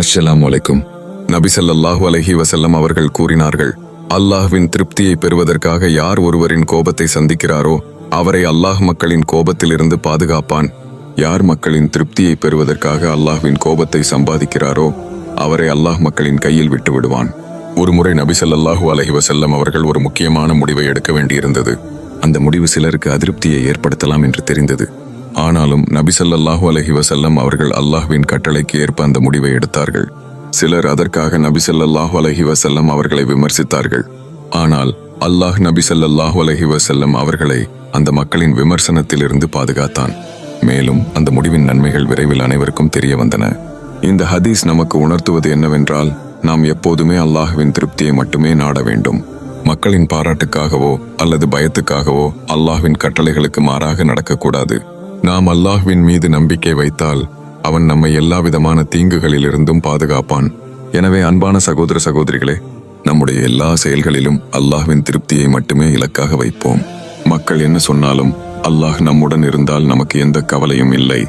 அஸ்ஸலாம் வலைக்கும் நபிசல்லாஹு அலஹி வசல்லம் அவர்கள் கூறினார்கள் அல்லாஹ்வின் திருப்தியை பெறுவதற்காக யார் ஒருவரின் கோபத்தை சந்திக்கிறாரோ அவரை அல்லாஹ் மக்களின் கோபத்திலிருந்து பாதுகாப்பான். யார் மக்களின் திருப்தியை பெறுவதற்காக அல்லாஹ்வின் கோபத்தை சம்பாதிக்கிறாரோ அவரை அல்லாஹ் மக்களின் கையில் விட்டு விடுவான். ஒருமுறை நபிசல்லாஹு அலஹி வசல்லம் அவர்கள் ஒரு முக்கியமான முடிவை எடுக்க வேண்டியிருந்தது. அந்த முடிவு சிலருக்கு அதிருப்தியை ஏற்படுத்தலாம் என்று தெரிந்தது. ஆனாலும் நபிசல்லாஹு அலஹி வசல்லம் அவர்கள் அல்லாஹ்வின் கட்டளைக்கு ஏற்ப அந்த முடிவை எடுத்தார்கள். சிலர் அதற்காக நபிசல்லாஹு அலஹி வசல்லம் அவர்களை விமர்சித்தார்கள். ஆனால் அல்லாஹ் நபிசல்லாஹு அலஹி வசல்லம் அவர்களை அந்த மக்களின் விமர்சனத்திலிருந்து பாதுகாத்தான். மேலும் அந்த முடிவின் நன்மைகள் விரைவில் அனைவருக்கும் தெரிய வந்தன. இந்த ஹதீஸ் நமக்கு உணர்த்துவது என்னவென்றால் நாம் எப்போதுமே அல்லாஹ்வின் திருப்தியை மட்டுமே நாட வேண்டும். மக்களின் பாராட்டுக்காகவோ அல்லது பயத்துக்காகவோ அல்லாஹ்வின் கட்டளைகளுக்கு மாறாக நடக்கக்கூடாது. நாம் அல்லாஹ்வின் மீது நம்பிக்கை வைத்தால் அவன் நம்மை எல்லா விதமான தீங்குகளிலிருந்தும் பாதுகாப்பான். எனவே அன்பான சகோதர சகோதரிகளே நம்முடைய எல்லா செயல்களிலும் அல்லாஹ்வின் திருப்தியை மட்டுமே இலக்காக வைப்போம். மக்கள் என்ன சொன்னாலும் அல்லாஹ் நம்முடன் இருந்தால் நமக்கு எந்த கவலையும் இல்லை.